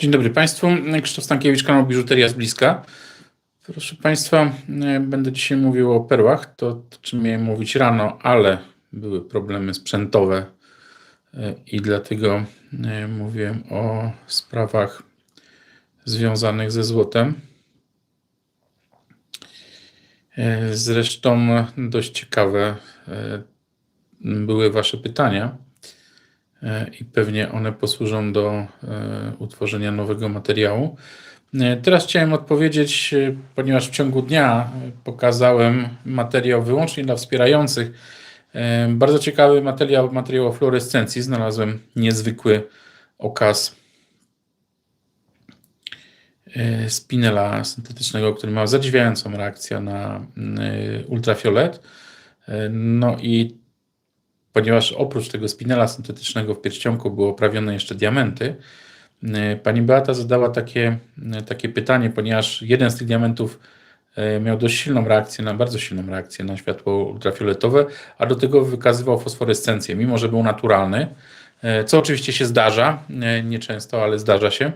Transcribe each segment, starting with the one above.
Dzień dobry Państwu. Krzysztof Stankiewicz, kanał Biżuteria z bliska. Proszę Państwa, e, będę dzisiaj mówił o perłach. To, to czym miałem mówić rano, ale były problemy sprzętowe e, i dlatego e, mówiłem o sprawach związanych ze złotem. Zresztą dość ciekawe były Wasze pytania i pewnie one posłużą do e, utworzenia nowego materiału. E, Teraz chciałem odpowiedzieć, e, ponieważ w ciągu dnia e, pokazałem materiał wyłącznie dla wspierających. E, Bardzo ciekawy materiał, materiał o fluorescencji. Znalazłem niezwykły okaz e, spinela syntetycznego, który ma zadziwiającą reakcję na e, ultrafiolet. E, No i ponieważ oprócz tego spinela syntetycznego w pierścionku były oprawione jeszcze diamenty, e, pani Beata zadała takie, e, takie pytanie, ponieważ jeden z tych diamentów e, miał dość silną reakcję, na bardzo silną reakcję na światło ultrafioletowe, a do tego wykazywał fosforescencję, mimo że był naturalny, co oczywiście się zdarza, nieczęsto, ale zdarza się.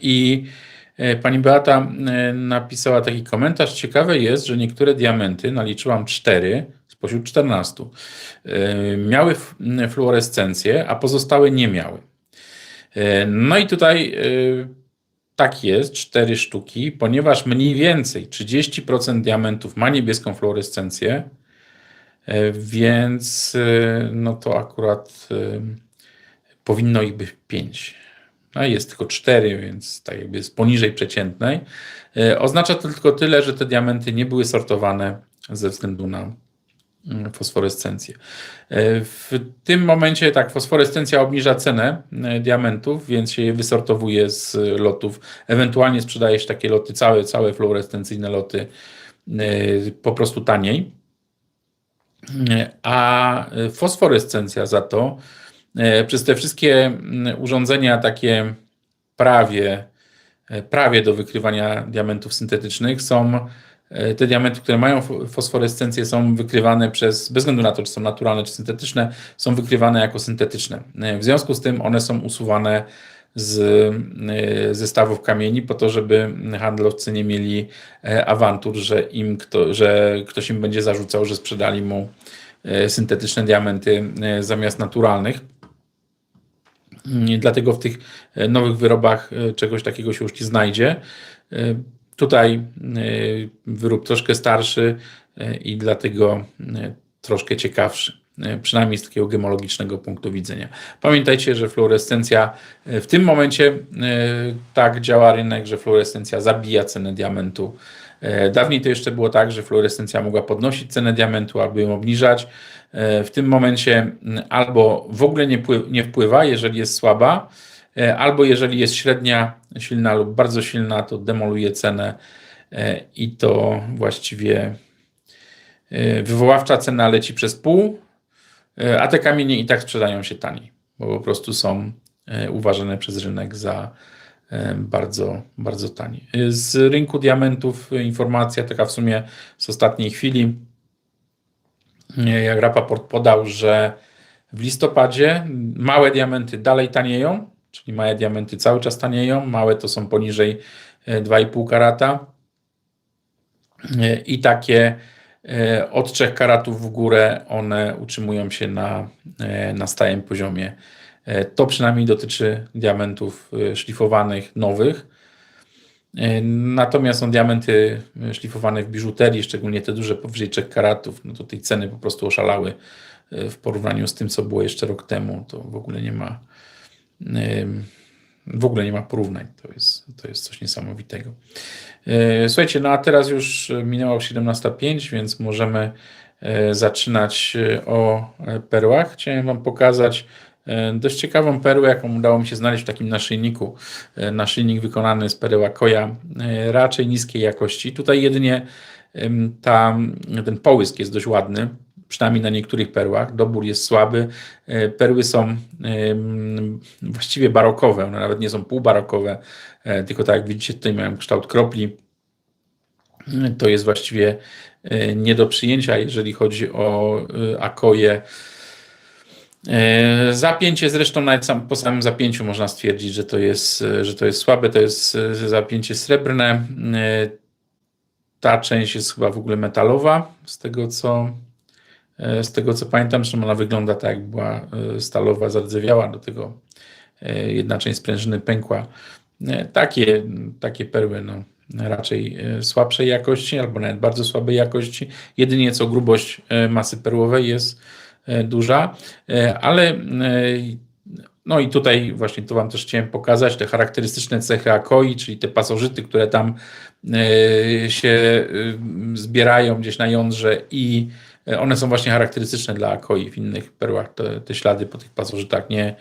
I pani Beata napisała taki komentarz. Ciekawe jest, że niektóre diamenty, naliczyłam cztery spośród 14, e, miały fluorescencję, a pozostałe nie miały. E, No i tutaj e, tak jest, cztery sztuki, ponieważ mniej więcej 30% diamentów ma niebieską fluorescencję, więc no to akurat powinno ich być 5. A jest tylko 4, więc tak jakby jest poniżej przeciętnej. Oznacza to tylko tyle, że te diamenty nie były sortowane ze względu na fosforescencję. E, W tym momencie tak, fosforescencja obniża cenę e, diamentów, więc się je wysortowuje z lotów. Ewentualnie sprzedaje się takie loty, całe, całe fluorescencyjne loty e, po prostu taniej. A fosforescencja za to przez te wszystkie mm, urządzenia takie prawie, prawie do wykrywania diamentów syntetycznych są te diamenty, które mają fo- fosforescencję są wykrywane przez, bez względu na to, czy są naturalne, czy syntetyczne, są wykrywane jako syntetyczne. E, W związku z tym one są usuwane z e, zestawów kamieni po to, żeby handlowcy nie mieli e, awantur, że, im kto, że ktoś im będzie zarzucał, że sprzedali mu e, syntetyczne diamenty e, zamiast naturalnych. Dlatego w tych e, nowych wyrobach e, czegoś takiego się już nie znajdzie. Tutaj e, wyrób troszkę starszy e, i dlatego e, troszkę ciekawszy, przynajmniej z takiego gemologicznego punktu widzenia. Pamiętajcie, że fluorescencja w tym momencie tak działa rynek, że fluorescencja zabija cenę diamentu. Dawniej to jeszcze było tak, że fluorescencja mogła podnosić cenę diamentu albo ją obniżać. W tym momencie albo w ogóle nie, nie wpływa, jeżeli jest słaba, albo jeżeli jest średnia, silna lub bardzo silna, to demoluje cenę e, i to właściwie e, wywoławcza cena leci przez pół, e, a te kamienie i tak sprzedają się taniej, bo po prostu są e, uważane przez rynek za e, bardzo, bardzo tanie. E, Z rynku diamentów e, informacja taka w sumie z ostatniej chwili, e, jak raport podał, że w listopadzie małe diamenty dalej tanieją, czyli małe diamenty cały czas tanieją, małe to są poniżej e, 2,5 karata E, i takie e, od 3 karatów w górę one utrzymują się na, e, na stałym poziomie. E, To przynajmniej dotyczy diamentów e, szlifowanych, nowych. E, Natomiast są diamenty e, szlifowane w biżuterii, szczególnie te duże powyżej 3 karatów, no to tej ceny po prostu oszalały e, w porównaniu z tym, co było jeszcze rok temu. To w ogóle nie ma w ogóle nie ma porównań. To jest, to jest coś niesamowitego. E, Słuchajcie, no a teraz już minęła 17.05, więc możemy e, zaczynać e, o e, perłach. Chciałem Wam pokazać dość ciekawą perłę, jaką udało mi się znaleźć w takim naszyjniku. Naszyjnik wykonany z pereł Akoya, e, raczej niskiej jakości. Tutaj jedynie ta, ten połysk jest dość ładny, przynajmniej na niektórych perłach. Dobór jest słaby. E, Perły są właściwie barokowe, one nawet nie są półbarokowe, e, tylko tak jak widzicie, tutaj mają kształt kropli. To jest właściwie e, nie do przyjęcia, jeżeli chodzi o e, Akoję E, Zapięcie zresztą nawet sam, po samym zapięciu można stwierdzić, że to jest, że to jest słabe, to jest zapięcie srebrne. Ta część jest chyba w ogóle metalowa, z tego co, z tego co pamiętam, zresztą ona wygląda tak jak była e, stalowa, zardzewiała, do tego e, jedna część sprężyny pękła. E, Takie, takie perły no, raczej e, słabszej jakości albo nawet bardzo słabej jakości. Jedynie co grubość e, masy perłowej jest e, duża, e, ale e, no i tutaj właśnie to Wam też chciałem pokazać, te charakterystyczne cechy akoi, czyli te pasożyty, które tam e, się e, zbierają gdzieś na jądrze i e, one są właśnie charakterystyczne dla akoi. W innych perłach te, te ślady po tych pasożytach nie,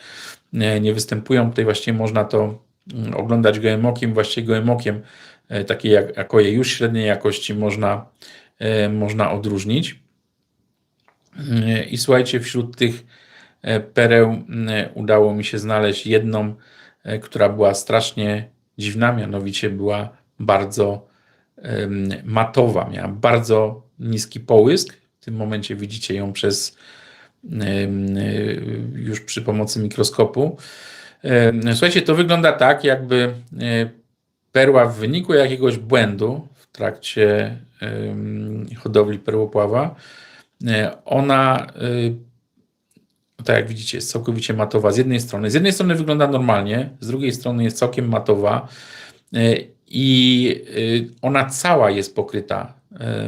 nie, nie występują. Tutaj właściwie można to mm, oglądać gołym okiem, właściwie gołym okiem e, takie jak akoje już średniej jakości można, e, można odróżnić. E, I słuchajcie, wśród tych e, pereł m, udało mi się znaleźć jedną, e, która była strasznie dziwna, mianowicie była bardzo matowa, miała bardzo niski połysk. Tym momencie widzicie ją przez e, już przy pomocy mikroskopu. Słuchajcie, to wygląda tak, jakby e, perła w wyniku jakiegoś błędu w trakcie hodowli perłopława, e, ona tak jak widzicie, jest całkowicie matowa z jednej strony. Z jednej strony wygląda normalnie, z drugiej strony jest całkiem matowa i ona cała jest pokryta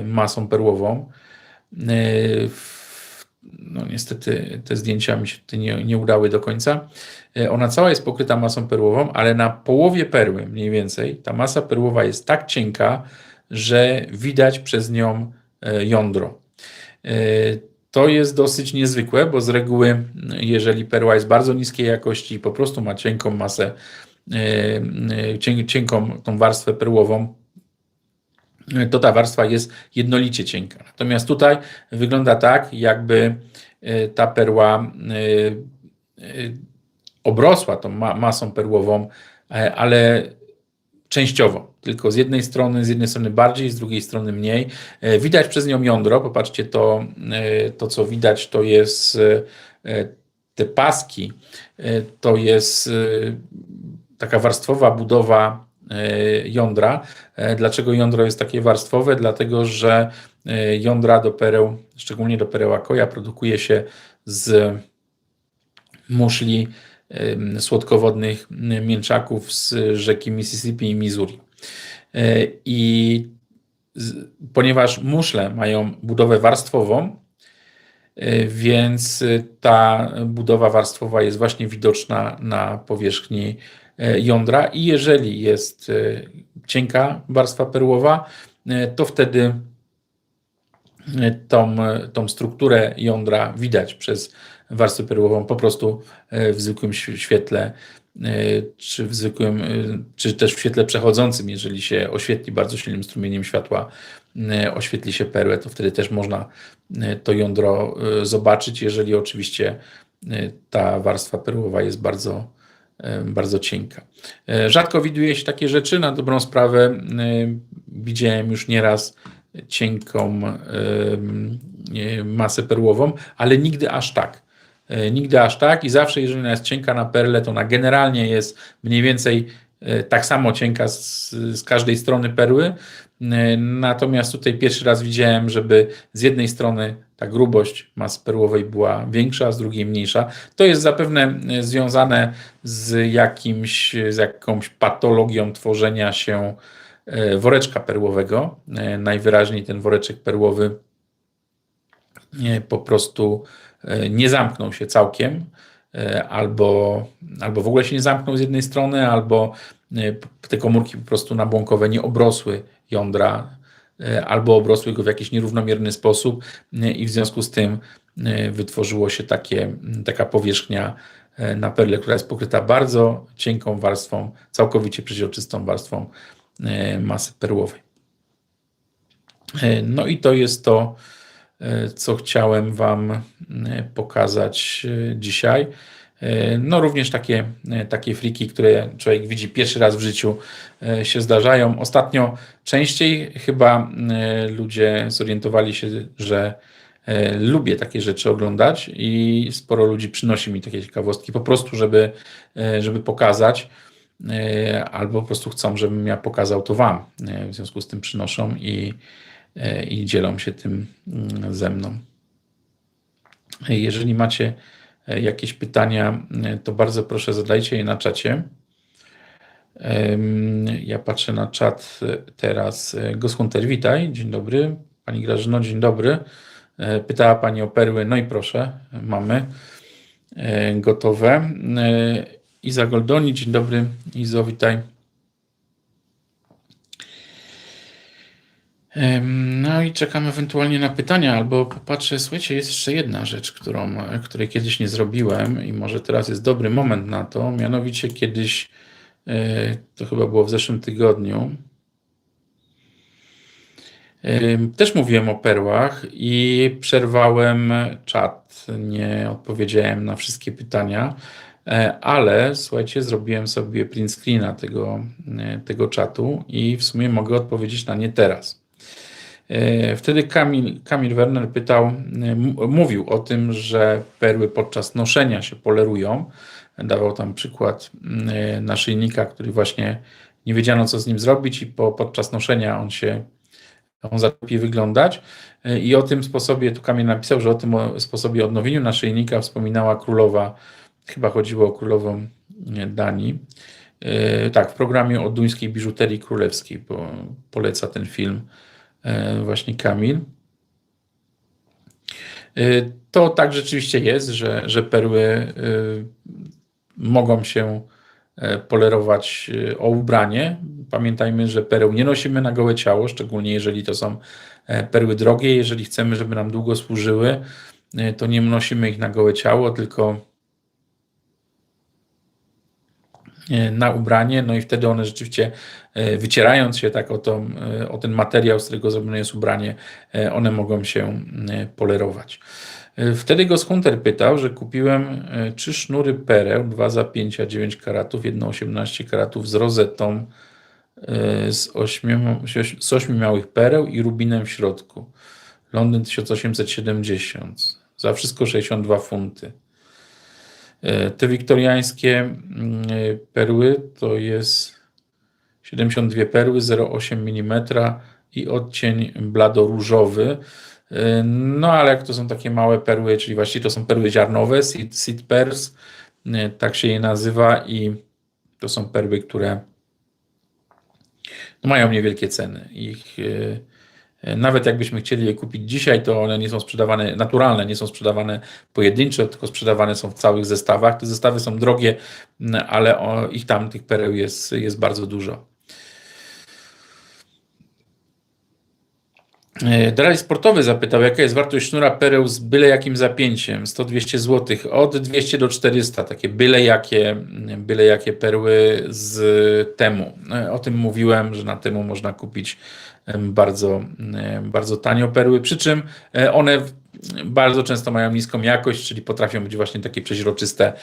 masą perłową. E, No niestety te zdjęcia mi się tutaj nie, nie udały do końca. E, Ona cała jest pokryta masą perłową, ale na połowie perły mniej więcej ta masa perłowa jest tak cienka, że widać przez nią e, jądro. To jest dosyć niezwykłe, bo z reguły, jeżeli perła jest bardzo niskiej jakości i po prostu ma cienką masę, cienką tą warstwę perłową, to ta warstwa jest jednolicie cienka. Natomiast tutaj wygląda tak, jakby e, ta perła e, e, obrosła tą ma masą perłową, ale częściowo. Tylko z jednej strony, z jednej strony bardziej, z drugiej strony mniej. Widać przez nią jądro. Popatrzcie, to, to co widać, to jest te paski, to jest taka warstwowa budowa jądra. E, Dlaczego jądro jest takie warstwowe? Dlatego, że e, jądra do pereł, szczególnie do pereł akoja, produkuje się z muszli słodkowodnych mięczaków z rzeki Mississippi i Missouri. E, I ponieważ muszle mają budowę warstwową, e, więc e, ta budowa warstwowa jest właśnie widoczna na powierzchni e, jądra i jeżeli jest e, cienka warstwa perłowa, e, to wtedy e, tą, tą strukturę jądra widać przez warstwę perłową po prostu e, w zwykłym świetle, e, czy w zwykłym, e, czy też w świetle przechodzącym, jeżeli się oświetli bardzo silnym strumieniem światła, e, oświetli się perłę, to wtedy też można e, to jądro e, zobaczyć, jeżeli oczywiście e, ta warstwa perłowa jest bardzo, e, bardzo cienka. E, Rzadko widuje się takie rzeczy, na dobrą sprawę e, widziałem już nieraz cienką e, masę perłową, ale nigdy aż tak. E, Nigdy aż tak i zawsze, jeżeli ona jest cienka na perle, to ona generalnie jest mniej więcej e, tak samo cienka z, z każdej strony perły. E, Natomiast tutaj pierwszy raz widziałem, żeby z jednej strony ta grubość masy perłowej była większa, a z drugiej mniejsza. To jest zapewne e, związane z, jakimś, z jakąś patologią tworzenia się e, woreczka perłowego. E, Najwyraźniej ten woreczek perłowy po prostu nie zamknął się całkiem, albo, albo w ogóle się nie zamknął z jednej strony, albo te komórki po prostu nabłonkowe nie obrosły jądra, albo obrosły go w jakiś nierównomierny sposób e, i w związku z tym e, wytworzyło się takie, taka powierzchnia e, na perle, która jest pokryta bardzo cienką warstwą, całkowicie przeźroczystą warstwą e, masy perłowej. E, No i to jest to, e, co chciałem Wam e, pokazać e, dzisiaj. E, No również takie, e, takie friki, które człowiek widzi pierwszy raz w życiu e, się zdarzają. Ostatnio częściej chyba ludzie zorientowali się, że lubię takie rzeczy oglądać i sporo ludzi przynosi mi takie ciekawostki po prostu, żeby, żeby pokazać, albo po prostu chcą, żebym ja pokazał to Wam. W związku z tym przynoszą i, i dzielą się tym mm, ze mną. Jeżeli macie jakieś pytania, to bardzo proszę zadajcie je na czacie. Ja patrzę na czat teraz. Goshunter, witaj. Dzień dobry. Pani Grażyno, dzień dobry. E, pytała Pani o perły, no i proszę, mamy e, gotowe. E, Iza Goldoni, dzień dobry. Izo, witaj. No i czekam ewentualnie na pytania, albo popatrzę, słuchajcie, jest jeszcze jedna rzecz, którą, której kiedyś nie zrobiłem i może teraz jest dobry moment na to, mianowicie kiedyś, to chyba było w zeszłym tygodniu, też mówiłem o perłach i przerwałem czat. Nie odpowiedziałem na wszystkie pytania, e, ale słuchajcie, zrobiłem sobie print screena tego, e, tego czatu i w sumie mogę odpowiedzieć na nie teraz. E, wtedy Kamil, Kamil Werner pytał, mówił o tym, że perły podczas noszenia się polerują. Dawał tam przykład naszyjnika, który właśnie nie wiedziano, co z nim zrobić, i po, podczas noszenia on się on lepiej wyglądać. E, I o tym sposobie, tu Kamil napisał, że o tym sposobie odnowieniu naszyjnika wspominała królowa, chyba chodziło o królową Danii. E, tak, w programie o duńskiej biżuterii królewskiej, bo poleca ten film e, właśnie Kamil. To tak rzeczywiście jest, że, że perły mogą się E, polerować e, o ubranie. Pamiętajmy, że pereł nie nosimy na gołe ciało, szczególnie jeżeli to są e, perły drogie. Jeżeli chcemy, żeby nam długo służyły, to nie nosimy ich na gołe ciało, tylko na ubranie, no i wtedy one rzeczywiście wycierając się tak o, to, o ten materiał, z którego zrobione jest ubranie, one mogą się polerować. Wtedy go Hunter pytał, że kupiłem e, trzy sznury pereł, dwa za 5, a 9 karatów, jedno 18 karatów z rozetą e, z 8, z 8 małych pereł i rubinem w środku. Londyn 1870. Za wszystko 62 funty. E, te wiktoriańskie mm, perły to jest 72 perły, 0,8 mm i odcień blado-różowy. No ale jak to są takie małe perły, czyli właściwie to są perły ziarnowe, seed, seed pearls, y, tak się je nazywa i to są perły, które no, mają niewielkie ceny. Ich, nawet jakbyśmy chcieli je kupić dzisiaj, to one nie są sprzedawane, naturalne, nie są sprzedawane pojedynczo, tylko sprzedawane są w całych zestawach. Te zestawy są drogie, ale ich tam, tych pereł jest, jest bardzo dużo. E, Dalej sportowy zapytał, jaka jest wartość sznura pereł z byle jakim zapięciem? 100-200 zł, od 200 do 400, takie byle jakie, byle jakie perły z temu. E, o tym mówiłem, że na temu można kupić bardzo, bardzo tanio perły, przy czym e, one bardzo często mają niską jakość, czyli potrafią być właśnie takie przeźroczyste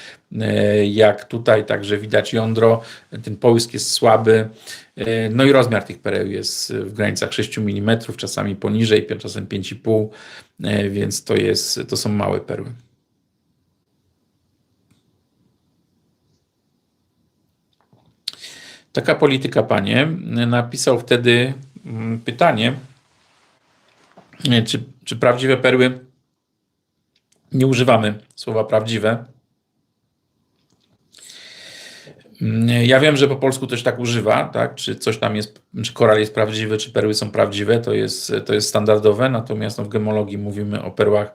jak tutaj, także widać jądro, ten połysk jest słaby, E, no i rozmiar tych pereł jest w granicach 6 mm, czasami poniżej, czasem 5,5, e, więc to, jest, to są małe perły. Taka polityka, panie, napisał wtedy pytanie, e, czy, czy prawdziwe perły, nie używamy słowa prawdziwe, Mm, ja wiem, że po polsku też tak używa, tak? Czy coś tam jest, czy koral jest prawdziwy, czy perły są prawdziwe, to jest, to jest standardowe, natomiast no, w gemologii mówimy o perłach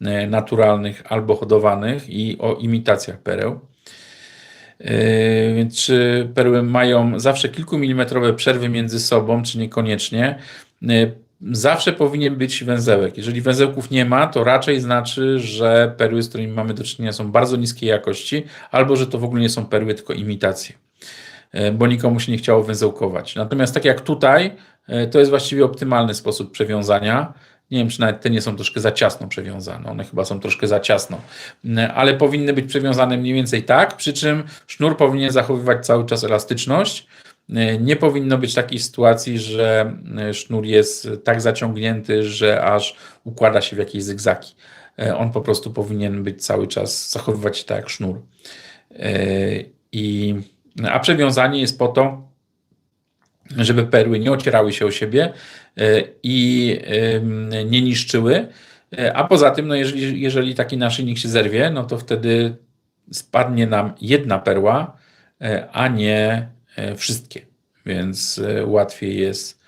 e, naturalnych albo hodowanych i o imitacjach pereł. E, więc czy perły mają zawsze kilkumilimetrowe przerwy między sobą, czy niekoniecznie? E, zawsze powinien być węzełek. Jeżeli węzełków nie ma, to raczej znaczy, że perły, z którymi mamy do czynienia, są bardzo niskiej jakości, albo że to w ogóle nie są perły, tylko imitacje, e, bo nikomu się nie chciało węzełkować. Natomiast tak jak tutaj, to jest właściwie optymalny sposób przewiązania. Nie wiem, czy nawet te nie są troszkę za ciasno przewiązane. One chyba są troszkę za ciasno, e, ale powinny być przewiązane mniej więcej tak, przy czym sznur powinien zachowywać cały czas elastyczność e, nie powinno być takiej sytuacji, że e, sznur jest tak zaciągnięty, że aż układa się w jakieś zygzaki. E, On po prostu powinien być cały czas, zachowywać się tak jak sznur. I, a przewiązanie jest po to, żeby perły nie ocierały się o siebie i nie niszczyły. A poza tym, no jeżeli, jeżeli taki naszyjnik się zerwie, no to wtedy spadnie nam jedna perła, a nie wszystkie. Więc łatwiej jest,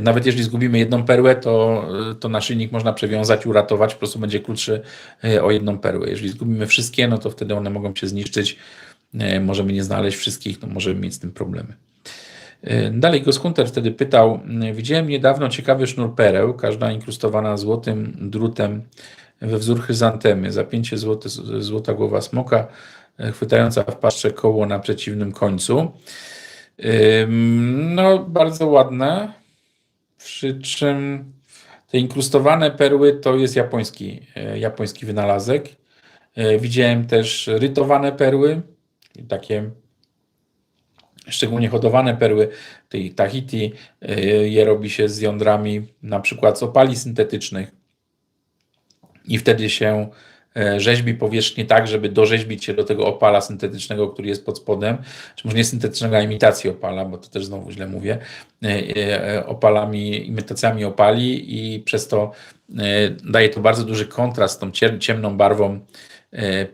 nawet jeżeli zgubimy jedną perłę, to, to naszyjnik można przewiązać, uratować, po prostu będzie krótszy o jedną perłę. Jeżeli zgubimy wszystkie, no to wtedy one mogą się zniszczyć. Możemy nie znaleźć wszystkich, no możemy mieć z tym problemy. Dalej Goskunter wtedy pytał, widziałem niedawno ciekawy sznur pereł, każda inkrustowana złotym drutem we wzór chryzantemy, zapięcie złota głowa smoka, chwytająca w paszczę koło na przeciwnym końcu. No, bardzo ładne, przy czym te inkrustowane perły to jest japoński, japoński wynalazek. Widziałem też rytowane perły, takie szczególnie hodowane perły, tej Tahiti, je robi się z jądrami na przykład z opali syntetycznych. I wtedy się rzeźbi powierzchnię tak, żeby dorzeźbić się do tego opala syntetycznego, który jest pod spodem, czy może nie syntetycznego, a imitacji opala, bo to też znowu źle mówię, opalami, imitacjami opali i przez to daje to bardzo duży kontrast z tą ciemną barwą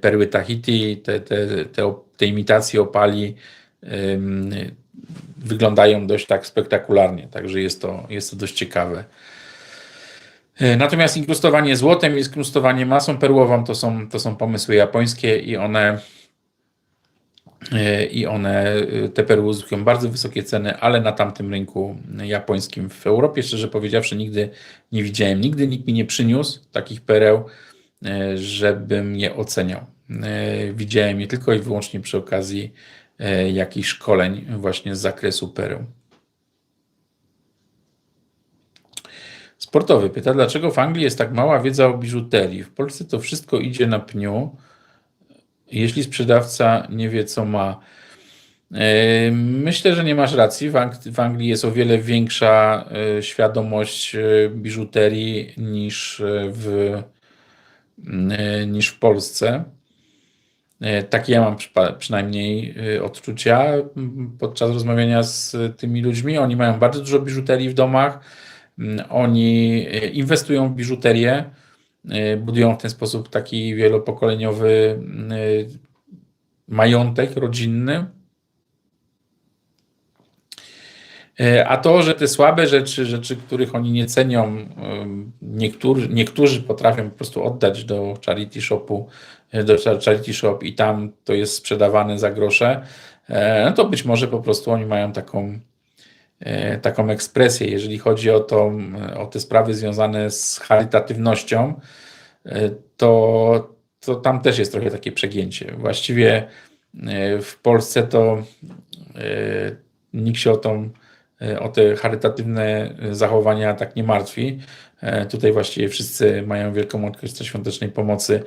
perły Tahiti, te, te, te, te imitacje opali wyglądają dość tak spektakularnie, także jest to, jest to dość ciekawe. Natomiast inkrustowanie złotem i inkrustowanie masą perłową to są, to są pomysły japońskie i one i one, te perły uzyskują bardzo wysokie ceny, ale na tamtym rynku japońskim w Europie, szczerze powiedziawszy, nigdy nie widziałem, nigdy nikt mi nie przyniósł takich pereł, żebym je oceniał. Widziałem je tylko i wyłącznie przy okazji jakichś szkoleń właśnie z zakresu pereł. Sportowy pyta, dlaczego w Anglii jest tak mała wiedza o biżuterii? W Polsce to wszystko idzie na pniu, jeśli sprzedawca nie wie, co ma. Myślę, że nie masz racji. W Anglii jest o wiele większa świadomość biżuterii niż w, niż w Polsce. Takie ja mam przynajmniej odczucia podczas rozmawiania z tymi ludźmi. Oni mają bardzo dużo biżuterii w domach. Oni inwestują w biżuterię, budują w ten sposób taki wielopokoleniowy majątek rodzinny. A to, że te słabe rzeczy, rzeczy, których oni nie cenią, niektórzy, niektórzy potrafią po prostu oddać do charity shopu, do charity shop i tam to jest sprzedawane za grosze, no to być może po prostu oni mają taką, taką ekspresję. Jeżeli chodzi o, to, o te sprawy związane z charytatywnością, to, to tam też jest trochę takie przegięcie. Właściwie w Polsce to nikt się o tą o te charytatywne zachowania tak nie martwi. Tutaj właściwie wszyscy mają wielką orkiestrę świątecznej pomocy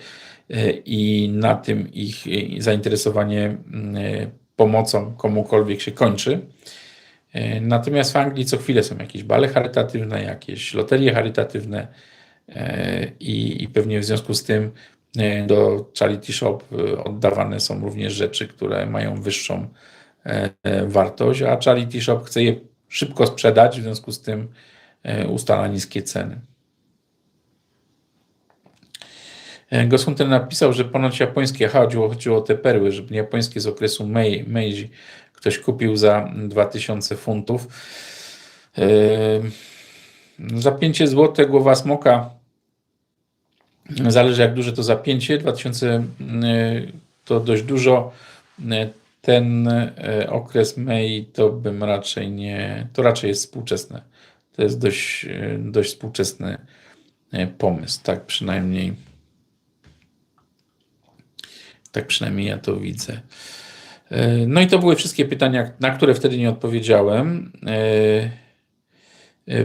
i na tym ich zainteresowanie pomocą komukolwiek się kończy. Natomiast w Anglii co chwilę są jakieś bale charytatywne, jakieś loterie charytatywne i, i pewnie w związku z tym do charity shop oddawane są również rzeczy, które mają wyższą wartość, a charity shop chce je szybko sprzedać, w związku z tym ustala niskie ceny. Goshunter napisał, że ponoć japońskie, chodziło, chodziło o te perły, że japońskie z okresu Meiji ktoś kupił za 2000 funtów. Zapięcie złote, głowa smoka, zależy jak duże to zapięcie, 2000 to dość dużo. Ten okres Mei to bym raczej nie, to raczej jest współczesne. To jest dość, dość współczesny pomysł, tak przynajmniej tak przynajmniej ja to widzę. No i to były wszystkie pytania, na które wtedy nie odpowiedziałem.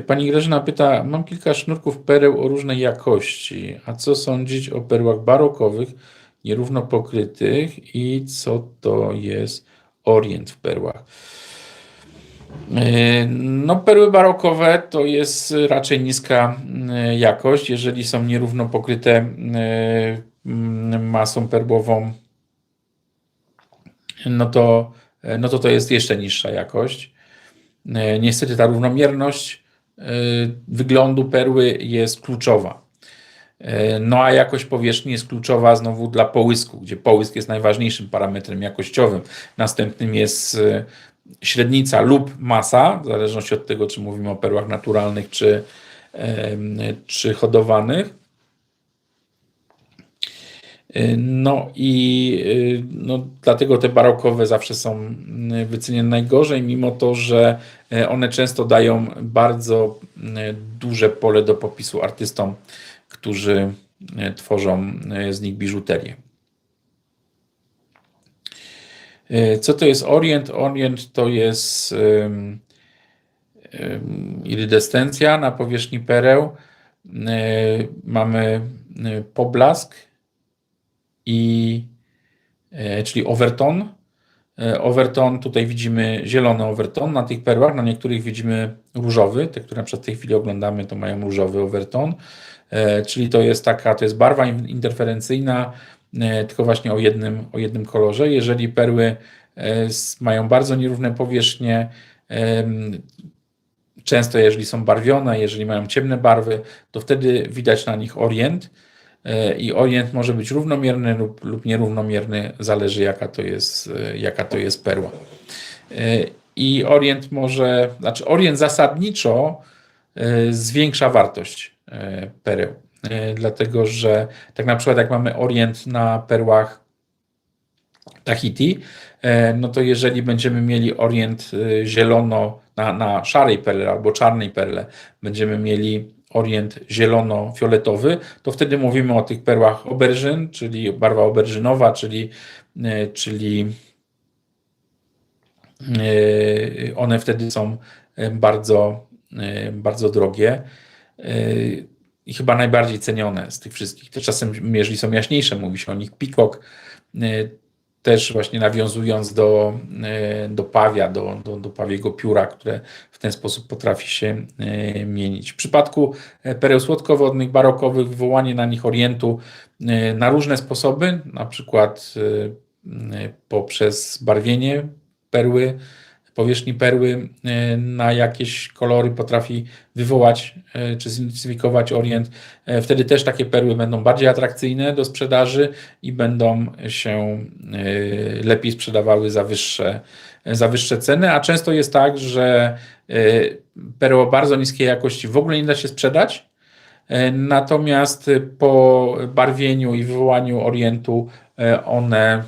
Pani Grażyna pyta, mam kilka sznurków pereł o różnej jakości. A co sądzić o perłach barokowych, nierówno pokrytych i co to jest orient w perłach? No, perły barokowe to jest raczej niska jakość. Jeżeli są nierówno pokryte masą perłową, no to, no to to jest jeszcze niższa jakość. Niestety ta równomierność wyglądu perły jest kluczowa. No a jakość powierzchni jest kluczowa znowu dla połysku, gdzie połysk jest najważniejszym parametrem jakościowym. Następnym jest średnica lub masa, w zależności od tego, czy mówimy o perłach naturalnych, czy, czy hodowanych. No i no, dlatego te barokowe zawsze są wyceniane najgorzej, mimo to, że one często dają bardzo duże pole do popisu artystom, którzy tworzą z nich biżuterię. Co to jest orient? Orient to jest iridescencja na powierzchni pereł. Mamy poblask, i, czyli overton. Overton, tutaj widzimy zielony overton na tych perłach, na niektórych widzimy różowy, te, które przez tej chwili oglądamy, to mają różowy overton, czyli to jest taka, to jest barwa interferencyjna, E, tylko właśnie o jednym, o jednym kolorze. Jeżeli perły e, mają bardzo nierówne powierzchnie, często jeżeli są barwione, jeżeli mają ciemne barwy, to wtedy widać na nich orient e, i orient może być równomierny lub, lub nierównomierny, zależy jaka to jest, jaka to jest perła. I orient może, znaczy orient zasadniczo zwiększa wartość pereł. E, dlatego że tak na przykład jak mamy orient na perłach Tahiti, e, no to jeżeli będziemy mieli orient e, zielono na, na szarej perle albo czarnej perle, będziemy mieli orient zielono-fioletowy, to wtedy mówimy o tych perłach oberżyn, czyli barwa oberżynowa, czyli, czyli one wtedy są bardzo, bardzo drogie i chyba najbardziej cenione z tych wszystkich. Te czasem, jeżeli są jaśniejsze, mówi się o nich pikok, też właśnie nawiązując do, y, do pawia, do, do, do pawiego pióra, które w ten sposób potrafi się y, mienić. W przypadku pereł słodkowodnych, barokowych, wywołanie na nich orientu na różne sposoby, na przykład poprzez barwienie perły, powierzchni perły e, na jakieś kolory potrafi wywołać e, czy zidentyfikować orient. E, wtedy też takie perły będą bardziej atrakcyjne do sprzedaży i będą się lepiej sprzedawały za wyższe, za wyższe ceny, a często jest tak, że perły o bardzo niskiej jakości w ogóle nie da się sprzedać, natomiast po barwieniu i wywołaniu orientu one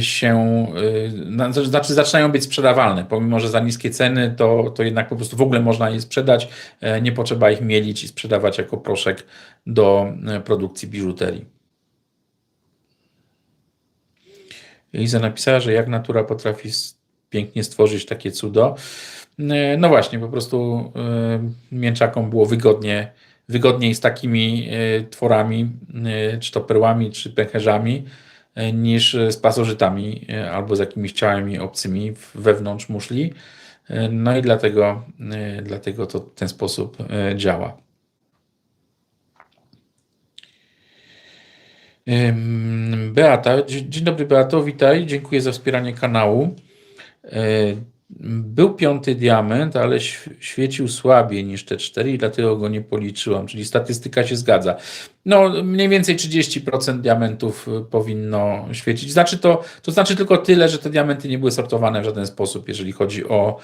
się, y, znaczy zaczynają być sprzedawalne, pomimo, że za niskie ceny, to, to jednak po prostu w ogóle można je sprzedać, e, nie potrzeba ich mielić i sprzedawać jako proszek do e, produkcji biżuterii. Liza napisała, że jak natura potrafi pięknie stworzyć takie cudo. E, no właśnie, po prostu mięczakom było wygodnie, wygodniej z takimi tworami, czy to perłami, czy pęcherzami, E, niż z pasożytami e, albo z jakimiś ciałami obcymi wewnątrz muszli. E, no i dlatego, dlatego to w ten sposób działa. Beata, dzień dobry Beato, witaj, dziękuję za wspieranie kanału. Był piąty diament, ale świecił słabiej niż te cztery i dlatego go nie policzyłam, czyli statystyka się zgadza. No, mniej więcej 30% diamentów y, powinno świecić. Znaczy to, to znaczy tylko tyle, że te diamenty nie były sortowane w żaden sposób, jeżeli chodzi o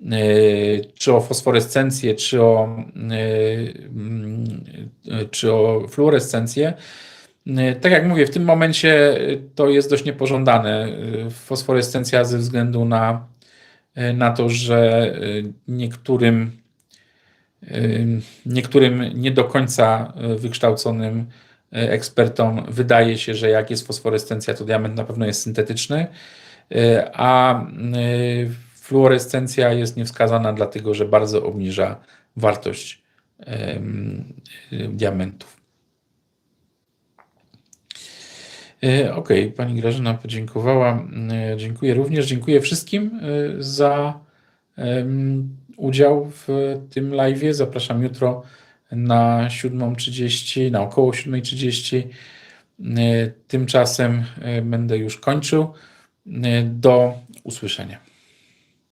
yy, czy o fosforescencję, czy o, yy, czy o fluorescencję. Tak jak mówię, w tym momencie to jest dość niepożądane. Fosforescencja ze względu na na to, że e, niektórym, e, niektórym nie do końca wykształconym ekspertom wydaje się, że jak jest fosforescencja, to diament na pewno jest syntetyczny, a fluorescencja jest niewskazana, dlatego że bardzo obniża wartość diamentów. E, Okej, pani Grażyna podziękowała. E, Dziękuję również. Dziękuję wszystkim e, za udział w tym live. Zapraszam jutro na 7.30, na około 7.30. E, Tymczasem będę już kończył. Do usłyszenia.